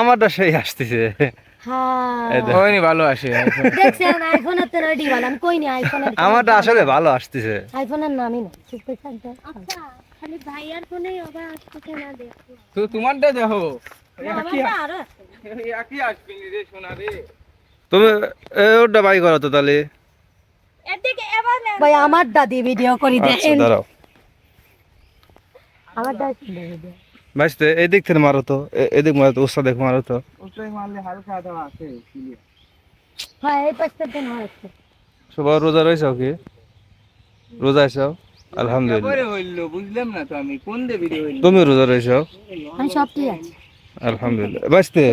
আমারটা সেই আসতেছে। হ্যাঁ। এই দেখো। হয়নি ভালো আসে। দেখছেন আইফোনের তো রেডি বল আমি কই নি আইফোনের আমারটা আসলে ভালো আসতেছে। আইফোনের নামই না চুপ করে থাকবে আচ্ছা খালি ভাইয়ার আসতেছে না দেখো তো তোমারটা দেখো। তুমি ওটা বাই করো তো তাহলে। ভাই আমার দাদি ভিডিও করি আচ্ছা দেখেন। দাঁড়াও। আমার দাদি ভিডিও ভাইস্তে এদিক থেকে মারো তো এদিক মারো তো উস্তাদ দেখ মারো তো। মারলে হালকা আছে হ্যাঁ এই পাঁচটা দিন হয়েছে সবাই রোজা রয়েছে কি রোজা আছো আলহামদুলিল্লাহ। হইল বুঝলাম না তো আমি কোন হইল? তুমি রোজা রয়েছো আমি সবটি আছি। আলহামদুলিল্লাহ। ভাইস্তে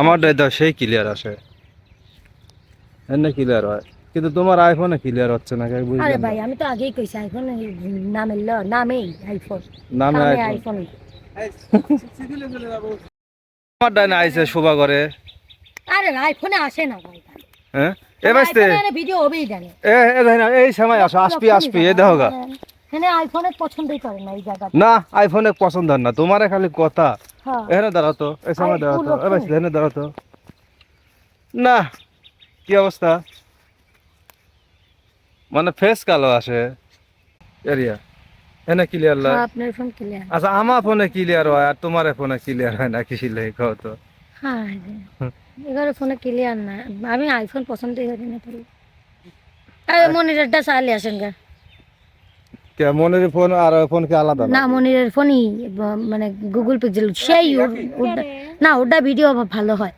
আমার দাদা সেই ক্লিয়ার আসে। এনে ক্লিয়ার হয়। কিন্তু তোমার আইফোনে ক্লিয়ার হচ্ছে না কাই আরে ভাই আমি তো আগেই কইছি আইফোন নামের ল নামেই আইফোন নামে নামে আইফোন আইফোন আমার ডাইনে আইছে শোভা করে। আরে আইফোনে আসে না ভাই। হ্যাঁ? এ ভাইস্তে ভিডিও হবেই জানে। এ এ দেখেন এই সময় আসো আসবি আসবি এ দেখো গা। এখানে আইফোনের পছন্দই করে না এই জায়গাটা। না আইফোনে পছন্দ হয় না তোমার খালি কথা। হ্যাঁ। এখানে দাঁড়াও তো এই সময় দাঁড়াও তো এ ভাইস্তে এখানে দাঁড়াও তো। না কি অবস্থা? মানে ফেস কালো আসে এরিয়া। এনে ক্লিয়ার লয় হ্যাঁ, আপনার ফোন ক্লিয়ার আচ্ছা আমার ফোনে ক্লিয়ার হয় আর তোমার ফোনে ক্লিয়ার হয় না কি লাগে কও তো। হ্যাঁ এবারে ফোনে ক্লিয়ার না। আমি আইফোন পছন্দই করি না মনিটরটা চালিয়ে আসেন গা। কে মনের ফোন আর ফোন কি আলাদা না মনিরের ফোনই মানে গুগল পিক্সেল সেই না ওটা ভিডিও ভালো হয়।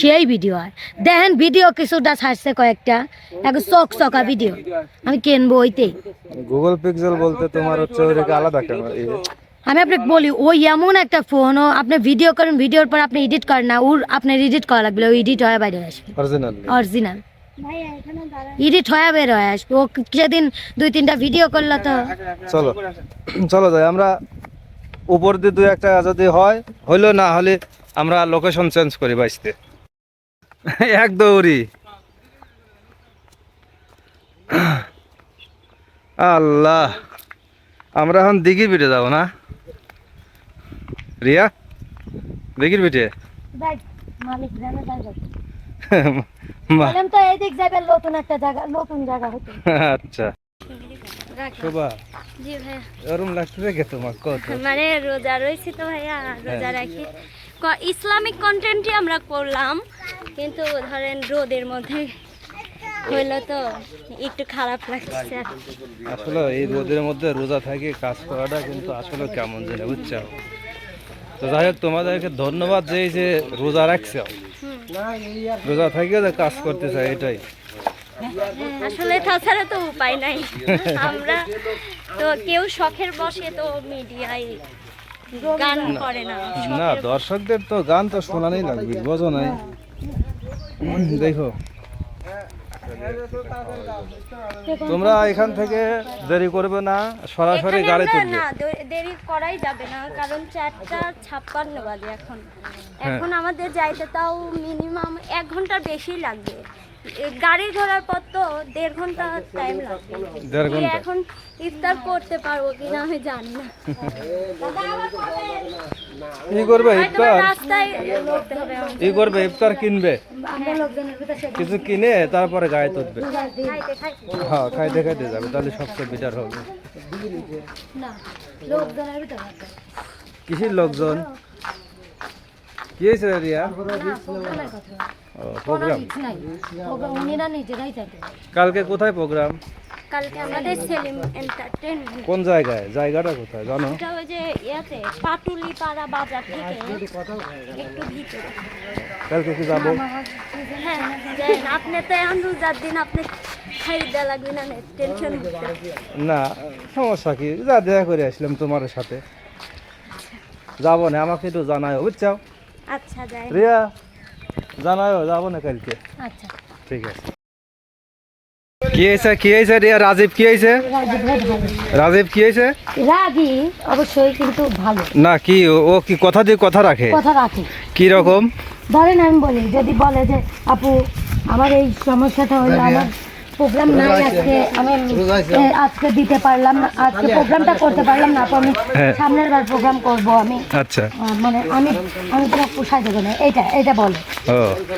সেই ভিডিও হয়। দেখেন ভিডিও কিছুটা ছাড়ছে কয়েকটা। একটু চক চকা ভিডিও আমি কিনবো ওইতেই। গুগল পিক্সেল বলতে তোমার হচ্ছে ওইটাকে আলাদা কেন? আমি আপনাকে বলি ওই এমন একটা ফোন ও আপনি ভিডিও করেন ভিডিওর পর আপনি এডিট করেন না ওর আপনার এডিট করা লাগবে ওই এডিট হয় বাইরে আসবে। অরিজিনাল অরিজিনাল দাঁড়া হয়ে বের হয়ে। ও সেদিন দুই তিনটা ভিডিও করল তো। চলো। চলো যাই আমরা উপর দিয়ে দুই একটা যদি হয় হইল না হলে আমরা লোকেশন চেঞ্জ করি বাইসতে এক দৌড়ি। আল্লাহ। আমরা এখন দিঘির পিঠে যাব না? রিয়া? দিঘির পিঠে? মালিক বললাম তো এদিক যাবে নতুন একটা জায়গা নতুন জায়গা হতো আচ্ছা। শোভা। জি ভাইয়া। এরম লাগতেছে কে তোমার কত মানে রোজা রয়েছি তো ভাইয়া রোজা রাখি। ইসলামিক কন্টেন্টই আমরা করলাম কিন্তু ধরেন রোদের মধ্যে হইল তো একটু খারাপ লাগছে। আসলে এই রোদের মধ্যে রোজা থাকে কাজ করাটা কিন্তু আসলে কেমন জানে বুঝছ? তো যাই হোক তোমাদেরকে ধন্যবাদ যে এই যে রোজা রাখছো। রোজা থাকিও যে কাজ করতে চাই এটাই। আসলে তাছাড়া তো উপায় নাই। আমরা তো কেউ শখের বসে তো মিডিয়ায় গান করে না। না দর্শকদের তো গান তো শোনানোই লাগবে বোঝো নাই। দেখো। তোমরা এখান থেকে দেরি করবে না সরাসরি গাড়ি তুলবে না দেরি করাই যাবে না কারণ চারটা ছাপ্পান্ন বাজে এখন। হ্যাঁ। এখন আমাদের যাইতে তাও মিনিমাম এক ঘণ্টার বেশি লাগবে। গাড়ি ধরার পর তো দেড় ঘণ্টা টাইম লাগবে দেড় ঘণ্টা। এখন ইফতার করতে পারব কিনা আমি জানি না। কি করবে ইফতার। কি করবে? ইফতার কিনবে? কিছু কিনে তারপরে গায়ে তুলবে। খাইতে খাইতে হ্যাঁ খাইতে খাইতে যাবে। তাহলে সবচেয়ে বেটার হবে। কিসের লোকজন? কি হয়েছে রিয়া? প্রোগ্রাম উনিরা নিজেরাই যাবে কালকে কোথায় প্রোগ্রাম কালকে আমাদের সেলিম এন্টারটেনমেন্ট কোন জায়গায়? জায়গাটা কোথায়? জানো? এটা ওই যে ইয়াতে পাটুলি পাড়া বাজার থেকে। একটু ভিতরে। কালকে কি যাব? হ্যাঁ আপনি তো এখন রোজার দিন আপনি খাই দেওয়া লাগবে না টেনশন না সমস্যা কি? যা দেখা করে আসলাম তোমার সাথে। যাব না আমাকে একটু জানাও বুঝছ? আচ্ছা যাই রিয়া। জানাও যাব না কালকে। আচ্ছা। ঠিক আছে। কি হয়েছে কি হয়েছে রে রাজীব কি হয়েছে? রাজীব কি হয়েছে? রাগি অবশ্যই কিন্তু ভালো। না কি ও- ও কি কথা দিয়ে কথা রাখে? কথা রাখে। কি রকম? ধরেন আমি বলি যদি বলে যে আপু আমার এই সমস্যাটা হলো আমার প্রোগ্রাম নাই আজকে আমি আজকে দিতে পারলাম না আজকে প্রোগ্রামটা করতে পারলাম না আমি হ্যাঁ। সামনের বার প্রোগ্রাম করব আমি। আচ্ছা। মানে আমি আমি তোমার পোষায় দেবো না এটা এটা বলে।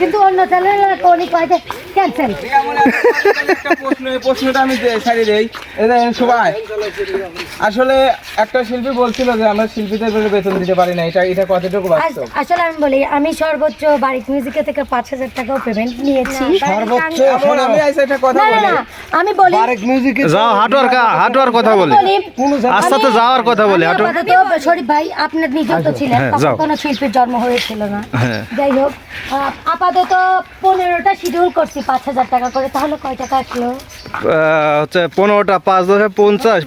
কিন্তু অন্য চ্যানেল অনেক ক্যান্সেল একটা প্রশ্ন এই প্রশ্নটা আমি ছাড়িয়ে দেই। এই সবাই। আসলে একটা শিল্পী বলছিল যে আমরা শিল্পীদের বলে বেতন দিতে পারি না। এটা এটা কতটুকু বাস্তব? আসলে আমি বলি আমি সর্বোচ্চ বাড়ির মিউজিকে থেকে পাঁচ হাজার টাকাও পেমেন্ট নিয়েছি। সর্বোচ্চ। এমন আমি কথা না না বলি না আমি বলি যাও হাঁটুয়ার কা- হাঁটুয়ার কথা বলি। আস্তে যাওয়ার কথা বলি শরীফ ভাই আপনার নিজেও তো ছিলেন হ্যাঁ, কোনো শিল্পীর জন্ম হয়েছিল না। হ্যাঁ। যাই হোক আপাতত পনেরোটা শিডিউল করছি পাঁচ হাজার টাকা করে তাহলে কয় টাকা আসলো? হচ্ছে পনেরোটা পাঁচ দশে পঞ্চাশ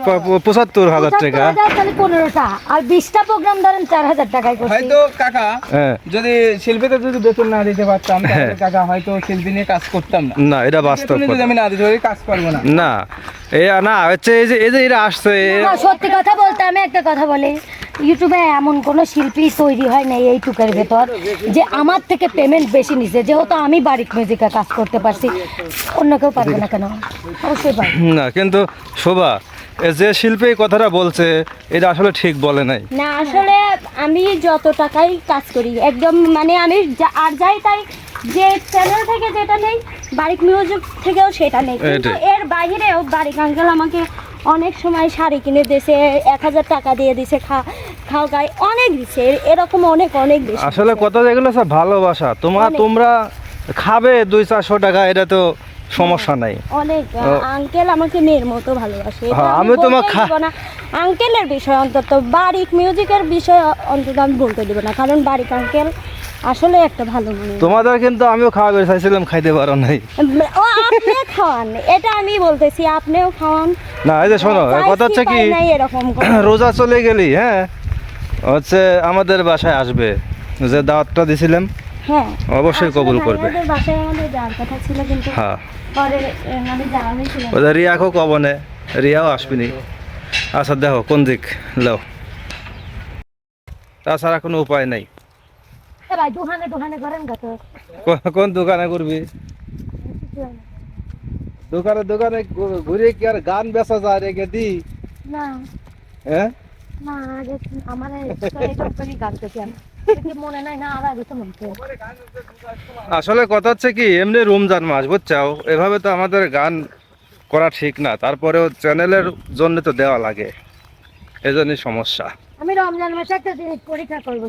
পঁচাত্তর হাজার টাকা। তাহলে পনেরোটা। আর বিশটা প্রোগ্রাম ধরেন চার হাজার টাকায় করছি। হয়তো কাকা হ্যাঁ। যদি শিল্পীদের যদি বেতন না দিতে পারতাম তাহলে হ্যাঁ। কাকা হয়তো শিল্পী নিয়ে কাজ করতাম না। না এটা বাস্তব কথা। আমি না দিতে পারি কাজ করব না। না এ না হচ্ছে এই যে এই যে এরা আসছে সত্যি কথা বলতে আমি একটা কথা বলি। ইউটিউবে এমন কোনো শিল্পী তৈরি হয় না এইটুকের ভেতর যে আমার থেকে পেমেন্ট বেশি নিছে। যেহেতু আমি বাড়ির মিউজিকে কাজ করতে পারছি অন্য কেউ পারবে না কেন? অবশ্যই পারবে। না কিন্তু শোভা এ যে শিল্পী কথাটা বলছে এটা আসলে ঠিক বলে নাই। না আসলে আমি যত টাকাই কাজ করি একদম মানে আমি যা- আর যাই তাই যে চ্যানেল থেকে যেটা নেই বারিক মিউজিক থেকেও সেটা নেই। কিন্তু এর বাইরেও বারিক আঙ্কেল আমাকে অনেক সময় শাড়ি কিনে দিয়েছে এক হাজার টাকা দিয়ে দিছে খা খাও গায়ে অনেক দিছে এর- এরকম অনেক অনেক বেশি আসলে কথা যেগুলো সব ভালোবাসা। তোমার তোমরা খাবে দুই চারশো টাকা এটা তো সমস্যা নাই। অনেক। আঙ্কেল আমাকে মেয়ের মতো ভালোবাসে হ্যাঁ, আমি তোমার আঙ্কেলের বিষয় অন্তত বারিক মিউজিকের বিষয় অন্তত আমি বলতে দিব না কারণ বারিক আঙ্কেল আসলে একটা ভালো মানুষ তোমাদের কিন্তু আমিও খাওয়াবে চাইছিলাম খাইতে পারো নাই। ও আপনি খাওয়ান। এটা আমি বলতেছি আপনিও খাওয়ান। না এই যে শোনো এ কথা হচ্ছে কি রোজা চলে গেলি হ্যাঁ? হচ্ছে আমাদের বাসায় আসবে যে দাওয়াতটা দিছিলাম হ্যাঁ অবশ্যই কবুল করবে। ভাইয়াদের বাসায় আমাদের যাওয়ার কথা ছিল কিন্তু হ্যাঁ। পরে মানে যাওয়া না। ওদের রিয়াকেও কবনে রিয়াও আসবিনি। আচ্ছা দেখো কোন দিক লাও। তাছাড়া কোনো উপায় নাই। ভাই দোকানে দোকানে করেন কত কোন- কোন দোকানে করবি দোকানে দোকানে ঘুরে কি আর গান বেচা যায় রেখে দি না। হ্যাঁ না আমার গান। আসলে কথা হচ্ছে কি এমনি রমজান মাস বুঝছাও? এভাবে তো আমাদের গান করা ঠিক না। তারপরেও চ্যানেলের জন্য তো দেওয়া লাগে। এজন্যই সমস্যা। আমি রমজান মাসে একটা জিনিস পরীক্ষা করব